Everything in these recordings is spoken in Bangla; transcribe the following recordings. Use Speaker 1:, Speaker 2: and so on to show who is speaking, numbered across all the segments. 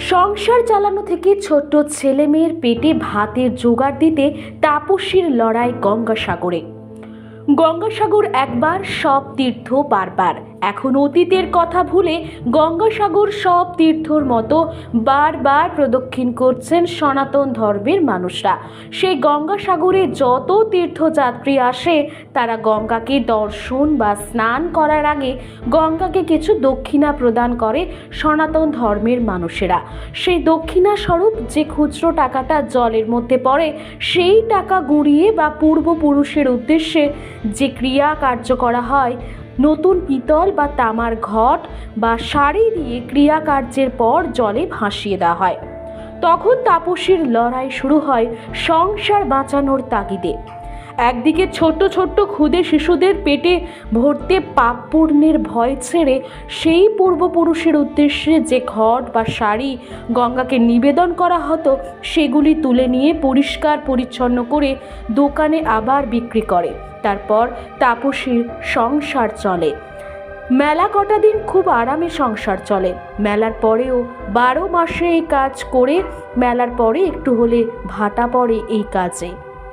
Speaker 1: সংসার চালানো থেকে ছোট্ট ছেলে মেয়ের পেটে ভাতের জোগাড় দিতে তাপসীর লড়াই গঙ্গাসাগরে। গঙ্গাসাগর একবার সব তীর্থ বারবার। এখন অতীতের কথা ভুলে গঙ্গাসাগর সব তীর্থর মতো বারবার প্রদক্ষিণ করছেন সনাতন ধর্মের মানুষরা। সেই গঙ্গাসাগরে যত তীর্থযাত্রী আসে, তারা গঙ্গাকে দর্শন বা স্নান করার আগে গঙ্গাকে কিছু দক্ষিণা প্রদান করে সনাতন ধর্মের মানুষেরা। সেই দক্ষিণা স্বরূপ যে খুচরো টাকাটা জলের মধ্যে পড়ে, সেই টাকা গুঁড়িয়ে বা পূর্বপুরুষের উদ্দেশ্যে যে ক্রিয়া কার্য করা হয় নতুন পিতল বা তামার ঘট বা শাড়ি দিয়ে ক্রিয়াকার্যের পর জলে ভাসিয়ে দেওয়া হয়। তখন তাপসীর লড়াই শুরু হয় সংসার বাঁচানোর তাগিদে। একদিকে ছোট্ট ছোট্ট ক্ষুদে শিশুদের পেটে ভরতে পাপ পূর্ণের ভয় ছেড়ে সেই পূর্বপুরুষের উদ্দেশ্যে যে ঘট বা শাড়ি গঙ্গাকে নিবেদন করা হতো, সেগুলি তুলে নিয়ে পরিষ্কার পরিচ্ছন্ন করে দোকানে আবার বিক্রি করে। তারপর তাপসীর সংসার চলে। মেলা কটা দিন খুব আরামে সংসার চলে। মেলার পরেও বারো মাসে এই কাজ করে, মেলার পরে একটু হলে ভাটা পড়ে এই কাজে।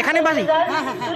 Speaker 2: এখানে বাড়ি
Speaker 3: হ্যাঁ, হ্যাঁ, হ্যাঁ।